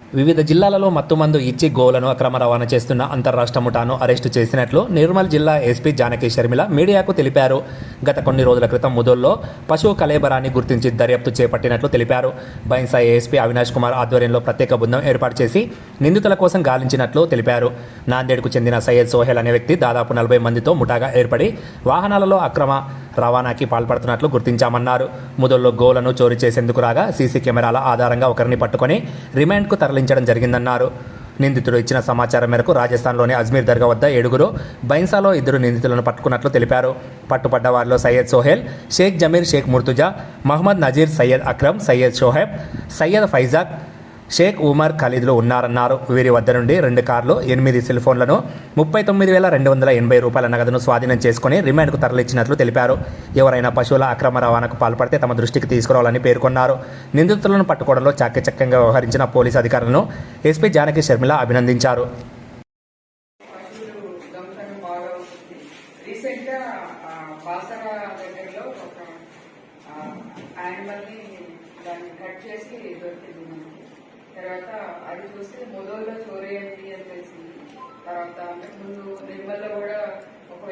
వివిధ జిల్లాలలో మత్తుమందు ఇచ్చి గోలను అక్రమ రవాణా చేస్తున్న అంతర్రాష్ట్ర ముఠాను అరెస్టు చేసినట్లు నిర్మల్ జిల్లా ఎస్పీ జానకి షర్మిల మీడియాకు తెలిపారు. గత కొన్ని రోజుల క్రితం ముదోల్లో పశువు కలేబరాన్ని గుర్తించి దర్యాప్తు చేపట్టినట్లు తెలిపారు. బైన్సా ఏఎస్పీ అవినాష్ కుమార్ ఆధ్వర్యంలో ప్రత్యేక బృందం ఏర్పాటు చేసి నిందితుల కోసం గాలించినట్లు తెలిపారు. నాందేడ్కు చెందిన సయ్యద్ సోహెల్ అనే వ్యక్తి దాదాపు నలభై మందితో ముఠాగా ఏర్పడి వాహనాలలో అక్రమ రవాణాకి పాల్పడుతున్నట్లు గుర్తించామన్నారు. ముదల్లో గోలను చోరీ చేసేందుకు రాగా సీసీ కెమెరాల ఆధారంగా ఒకరిని పట్టుకొని రిమాండ్కు తరలించడం జరిగిందన్నారు. నిందితుడు ఇచ్చిన సమాచారం మేరకు రాజస్థాన్లోని అజ్మీర్ దర్గా వద్ద ఏడుగురు బైన్సాలో ఇద్దరు నిందితులను పట్టుకున్నట్లు తెలిపారు. పట్టుపడ్డ వారిలో సయ్యద్ సోహెల్ షేక్ జమీర్ షేక్ ముర్తుజా మహమ్మద్ నజీర్ సయ్యద్ అక్రమ్ సయ్యద్ షోహెబ్ సయ్యద్ ఫైజాక్ షేక్ ఉమర్ ఖలీద్లో ఉన్నారన్నారు. వీరి వద్ద నుండి రెండు కార్లు ఎనిమిది సెల్ ఫోన్లను ముప్పై తొమ్మిది వేల రెండు వందల ఎనభై రూపాయల నగదును స్వాధీనం చేసుకుని రిమాండ్కు తరలించినట్లు తెలిపారు. ఎవరైనా పశువుల అక్రమ రవాణాకు పాల్పడితే తమ దృష్టికి తీసుకురావాలని పేర్కొన్నారు. నిందితులను పట్టుకోవడంలో చాకచక్యంగా వ్యవహరించిన పోలీసు అధికారులను ఎస్పీ జానకి షర్మిల అభినందించారు పశువులు దొంగతనం బాగా అవుతుంది రీసెంట్గా ఆ, బాసర దగ్గరలో ఒక యానిమల్ని దాన్ని కట్ చేసి దొరికింది మనకి తర్వాత అది చూస్తే మొదల్లో చోరీ అయింది అని తెలిసింది తర్వాత అంతకుముందు నిర్మల్లో కూడా ఒక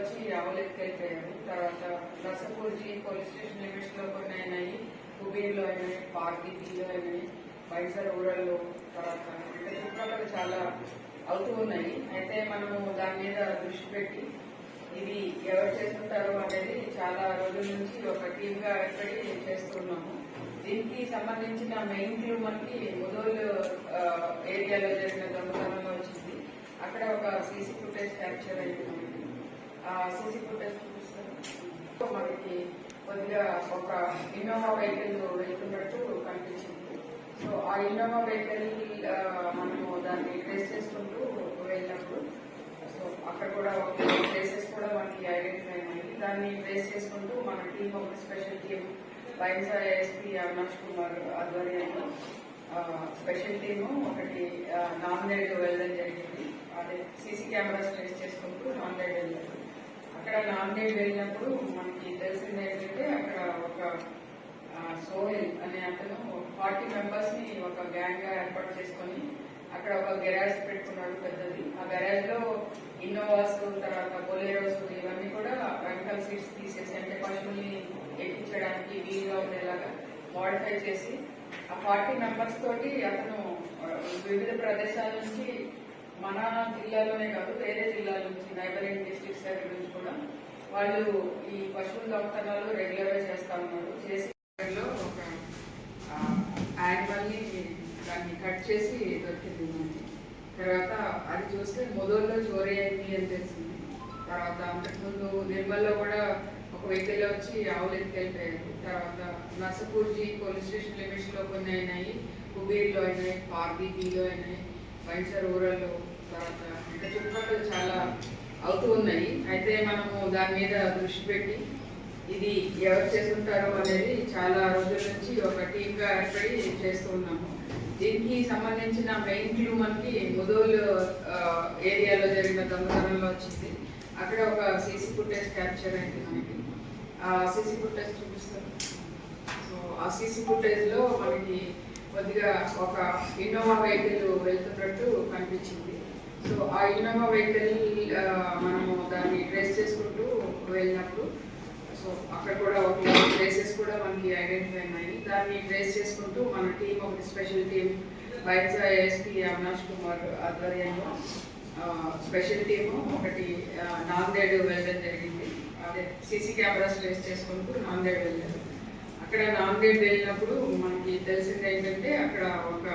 వచ్చి వచ్చి అవలెత్తుకెళ్ళిపోయారు తర్వాత నర్సపూర్జీ పోలీస్ స్టేషన్ లిమిట్స్లో కొన్ని అయినాయి. కుబీర్లో అయినాయి పార్టీలో అయినాయి. బైసర్ ఊరల్లో తర్వాత అంటే చుట్టుపక్కల చాలా అవుతూ ఉన్నాయి. అయితే మనము దాని మీద దృష్టి పెట్టి ఇది ఎవరు చేస్తుంటారో అనేది చాలా రోజుల నుంచి ఒక టీమ్గా ఏర్పడి చేస్తున్నాము. దీనికి సంబంధించిన మెయిన్ క్లూ మనకి ముదోల్ ఏరియాలో జరిగిన దొంగతనంలో వచ్చింది. అక్కడ ఒక సీసీ ఫుటేజ్ క్యాప్చర్ అయింది. సీసీ ఫుటేజ్ చూపిస్తారు మనకి కొద్దిగా ఒక ఇన్నోవా వెహికల్ వెళ్తున్నట్టు కనిపించింది. సో ఆ ఇన్నోవా వెహికల్ మనము దాన్ని ట్రేస్ చేసుకుంటూ వెళ్ళినప్పుడు సో అక్కడ కూడా ఒక ప్లేసెస్ కూడా మనకి ఐడెంటిఫై అయ్యాయి. దాన్ని ట్రేస్ చేసుకుంటూ మన టీం ఒక special team Bhainsa ASP Avinash Kumar ఆధ్వర్యంలో స్పెషల్ టీము ఒకటి నాన్ నాందేడ్ వెళ్ళడం జరిగింది. అదే సీసీ కెమెరాస్ ట్రేస్ చేసుకుంటూ నాందేడ్ వెళ్ళారు. అక్కడ నాందేడ్ వెళ్ళినప్పుడు మనకి తెలిసింది ఏంటంటే అక్కడ ఒక సోయల్ సోహెల్ అనే అతను ఫార్టీ మెంబర్స్ని ఒక గ్యాంగ్గా ఏర్పాటు చేసుకొని అక్కడ ఒక గెరాజ్ పెట్టుకున్నాడు పెద్దది. ఆ గెరాజ్లో ఇన్నోవాస్ తర్వాత బొలేరోస్ ఇవన్నీ కూడా వెనకాల సీట్స్ తీసేసి అంటే పశువుల్ని ఎక్కించడానికి వీలుగా ఉండేలాగా మోడిఫై చేసి ఆ ఫార్టీ మెంబర్స్ తోటి అతను వివిధ ప్రదేశాల నుంచి మన జిల్లాలోనే కాదు వేరే జిల్లాల నుంచి నైబరింగ్ డిస్ట్రిక్ట్స్ దగ్గర నుంచి కూడా వాళ్ళు ఈ పశువుల దొంగతనాలు రెగ్యులర్గా చేస్తా ఉన్నారు. చేసి ఒక యానిమల్ని దాన్ని కట్ చేసి దొరికింది మనకి. తర్వాత అది చూస్తే మొదల్లో చోరీ అయింది అని తెలిసింది. తర్వాత అంతకుముందు నిర్మల్లో కూడా ఒక వెహికల్ వచ్చి ఆవులు ఎత్తుకెళ్ళిపోయారు తర్వాత నర్సపూర్జీ పోలీస్ స్టేషన్ లిమిట్స్లో కొన్ని అయినాయి. కుబీర్లో అయినాయి పార్బీలో అయినాయి వైసర్ ఊరల్లో తర్వాత ఇంకా చుట్టుపక్కల చాలా అవుతూ ఉన్నాయి అయితే మనము దాని మీద దృష్టి పెట్టి ఇది ఎవరు చేస్తుంటారో అనేది చాలా రోజుల నుంచి ఒక టీమ్గా ఏర్పడి చేస్తూ ఉన్నాము. దీనికి సంబంధించిన మెయిన్ క్లూ మనకి ముదోల్ ఏరియాలో జరిగిన దొంగతనంలో వచ్చింది. అక్కడ ఒక సీసీ ఫుటేజ్ క్యాప్చర్ అయింది మనకి. ఆ సీసీ ఫుటేజ్ చూపిస్తారు సో ఆ సీసీ ఫుటేజ్లో మనకి కొద్దిగా ఒక ఇన్నోవా వెహికల్ వెళ్తున్నట్టు కనిపించింది. సో ఆ ఇన్నోవా వెహికల్ మనము దాన్ని ట్రేస్ చేసుకుంటూ వెళ్ళినప్పుడు సో అక్కడ కూడా ఒక ప్లేసెస్ కూడా మనకి ఐడెంటిఫై అయినాయి. దాన్ని ట్రేస్ చేసుకుంటూ మన టీం ఒకటి స్పెషల్ టీం బైట్సా ఎస్పీ అవినాష్ కుమార్ ఆధ్వర్యంలో స్పెషల్ టీము ఒకటి నాందేడ్ వెళ్ళడం జరిగింది. అదే సీసీ కెమెరాస్ ట్రేస్ చేసుకుంటూ నాందేడ్ వెళ్ళారు. అక్కడ నాందేడ్ వెళ్ళినప్పుడు మనకి తెలిసింది ఏంటంటే అక్కడ ఒక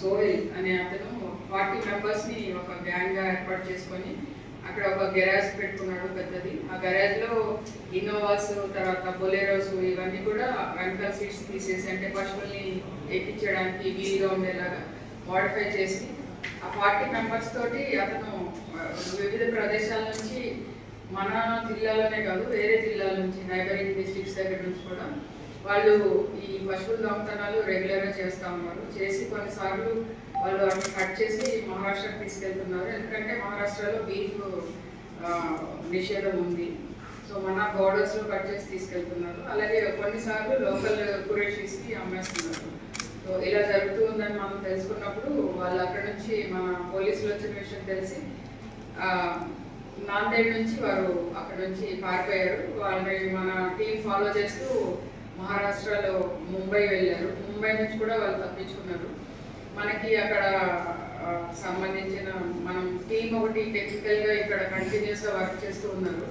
సోయిల్ అనే అతను ఫార్టీ మెంబర్స్ని ఒక గ్యాంగ్గా ఏర్పాటు చేసుకొని అక్కడ ఒక గెరాజ్ పెట్టుకున్నాడు పెద్దది. ఆ గెరాజ్లో ఇన్నోవాస్ తర్వాత బొలేరోస్ ఇవన్నీ కూడా వెనకాల సీట్స్ తీసేసి అంటే పశువుల్ని ఎక్కించడానికి వీలుగా ఉండేలాగా మోడిఫై చేసి ఆ ఫార్టీ మెంబర్స్ తోటి అతను వివిధ ప్రదేశాల నుంచి మన జిల్లాలోనే కాదు వేరే జిల్లాల నుంచి నైబరింగ్ డిస్ట్రిక్ట్స్ దగ్గర నుంచి కూడా వాళ్ళు ఈ పశువుల దొంగతనాలు రెగ్యులర్గా చేస్తా ఉన్నారు. చేసి కొన్నిసార్లు వాళ్ళు అన్ని కట్ చేసి మహారాష్ట్రకు తీసుకెళ్తున్నారు. ఎందుకంటే మహారాష్ట్రలో బీఫ్ నిషేధం ఉంది. సో మన బోర్డర్స్లో కట్ చేసి తీసుకెళ్తున్నారు. అలాగే కొన్నిసార్లు లోకల్ కురేషీస్కి అమ్మేస్తున్నారు. సో ఇలా జరుగుతూ ఉందని మనం తెలుసుకున్నప్పుడు వాళ్ళు అక్కడ నుంచి మన పోలీసులు వచ్చిన విషయం తెలిసి నాందేడ్ నుంచి వారు అక్కడ నుంచి పారిపోయారు. వాళ్ళని మన టీం ఫాలో చేస్తూ మహారాష్ట్రలో ముంబై వెళ్ళారు. ముంబై నుంచి కూడా వాళ్ళు తప్పించుకున్నారు. మనకి అక్కడ సంబంధించిన మనం టీం ఒకటి టెక్నికల్గా ఇక్కడ కంటిన్యూస్గా వర్క్ చేస్తూ ఉన్నారు.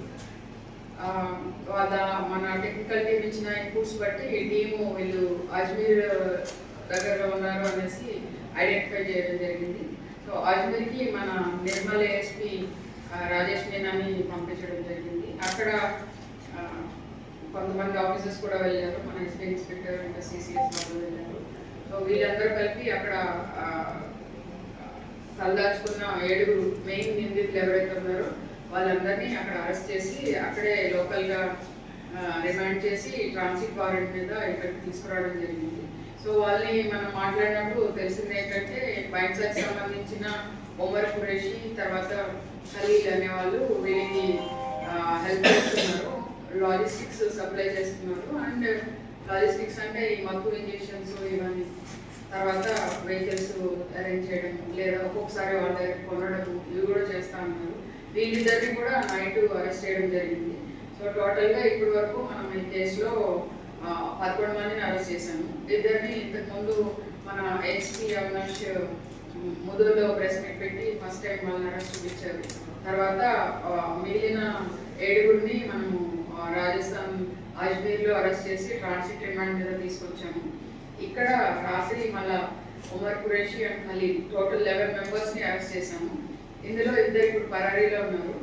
వాళ్ళ మన టెక్నికల్ టీం ఇచ్చిన ఇన్పుట్స్ బట్టి ఈ టీము వీళ్ళు అజ్మీర్ దగ్గరలో ఉన్నారు అనేసి ఐడెంటిఫై చేయడం జరిగింది. సో అజ్మీర్కి మన నిర్మల్ ఏఎస్పి రాజేష్ మీనాని పంపించడం జరిగింది. అక్కడ కొంతమంది ఆఫీసర్స్ కూడా వెళ్ళారు. మన ఎస్పీ ఇన్స్పెక్టర్ ఇంకా సిసిఎస్ వాళ్ళు వెళ్ళారు. సో వీళ్ళందరూ కలిపి అక్కడ తలదాచుకున్న ఏడుగురు మెయిన్ నిందితులు ఎవరైతే ఉన్నారో వాళ్ళందరినీ అక్కడ అరెస్ట్ చేసి అక్కడే లోకల్గా రిమాండ్ చేసి ట్రాన్సిట్ వారెంట్ మీద ఇక్కడికి తీసుకురావడం జరిగింది. సో వాళ్ళని మనం మాట్లాడినప్పుడు తెలిసింది ఏంటంటే బైన్సాకి సంబంధించిన ఒమర్ ఖురేషి తర్వాత ఖలీల్ అనే వాళ్ళు వీళ్ళకి హెల్ప్ చేస్తున్నారు. లాజిస్టిక్స్ సప్లై చేస్తున్నారు. అండ్ uh, లాజిస్టిక్స్ అంటే ఈ మత్తు ఇంజెక్షన్స్ ఇవన్నీ. తర్వాత వెహికల్స్ అరేంజ్ చేయడం లేదా ఒక్కొక్కసారి వాళ్ళ దగ్గర కొనడం ఇవి కూడా చేస్తా ఉన్నారు. వీళ్ళిద్దరిని కూడా నైట్ అరెస్ట్ చేయడం జరిగింది. సో టోటల్గా ఇప్పటి వరకు మనం ఈ కేసులో పదకొండు మందిని అరెస్ట్ చేశాము. ఇద్దరిని ఇంతకు ముందు మన ఎస్పీ అవినాష్ ముదురులో ప్రెస్ మీట్ పెట్టి ఫస్ట్ టైం వాళ్ళని అరెస్ట్ చూపించారు తర్వాత మిగిలిన ఏడుగురిని మనము రాజస్థాన్ అజ్మీర్లో అరెస్ట్ చేసి ట్రాన్సిట్ రిమాండ్ మీద తీసుకొచ్చాము. ఇక్కడ రాత్రి మళ్ళా ఉమర్ ఖురేషి అండ్ మళ్ళీ టోటల్ లెవెన్ మెంబర్స్ని అరెస్ట్ చేశాము. ఇందులో ఇద్దరు ఇప్పుడు పరారీలో ఉన్నారు.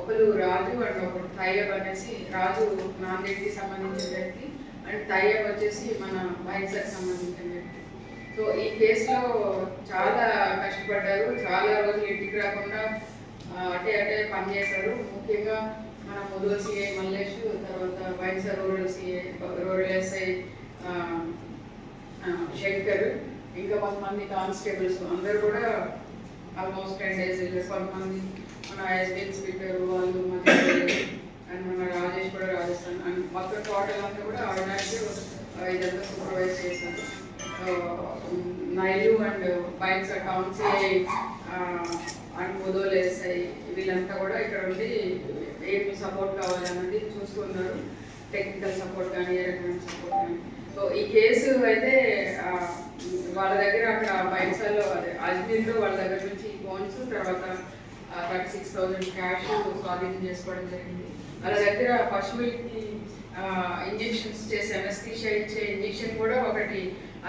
ఒకరు రాజు అండ్ ఒకరు తయ్యబ్ అనేసి రాజు నాందేడ్కి సంబంధించిన వ్యక్తి అండ్ తయ్యబ్ వచ్చేసి మన బైన్సర్కి సంబంధించిన వ్యక్తి. సో ఈ కేసులో చాలా కష్టపడ్డారు. చాలా రోజులు ఇంటికి రాకుండా అటే అటే పనిచేశారు. ముఖ్యంగా మన ముదురు సిఐ మల్లేష్ తర్వాత బైన్సర్ rural CI rural SI Shankar ఇంకా కొంతమంది కానిస్టేబుల్స్ అందరూ కూడా ఆల్మోస్ట్ టెన్ డేస్ కొంతమంది మన ఎస్పీ ఇన్స్పెక్టర్ వాళ్ళు అండ్ మన రాజేష్ కూడా రాజస్థాన్ అండ్ మొత్తం టోటల్ అంతా కూడా అవినాష్ ఇదంతా సూపర్వైజ్ చేశారు. నైలు అండ్ బైక్స్ టౌన్ సిఐ అండ్ ముదోల్ వీళ్ళంతా కూడా ఇక్కడ ఉండి ఏమి సపోర్ట్ కావాలన్నది చూసుకున్నారు. టెక్నికల్ సపోర్ట్ కానీ ఏ రకమైన సపోర్ట్ కానీ. సో ఈ కేసు అయితే వాళ్ళ దగ్గర అక్కడ బైన్సాలో అదే అజ్మీర్లో వాళ్ళ దగ్గర నుంచి ఫోన్స్ తర్వాత థర్టీ సిక్స్ థౌసండ్ క్యాష్ స్వాధీనం చేసుకోవడం జరిగింది. వాళ్ళ దగ్గర పశువులకి ఇంజెక్షన్స్ చేసి అనస్థీషియా ఇచ్చే ఇంజెక్షన్ కూడా ఒకటి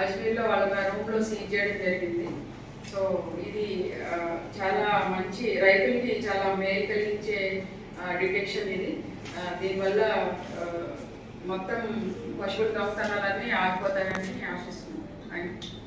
అజ్మీర్లో వాళ్ళ రూమ్లో సీజ్ చేయడం జరిగింది. సో ఇది చాలా మంచి రైతులకి చాలా మేలు కలిగించే డిటెక్షన్ ఇది. దీనివల్ల మొత్తం పశువుల దొంగతనాలన్నీ ఆగిపోతాయని ఆశిస్తున్నాను థ్యాంక్ యూ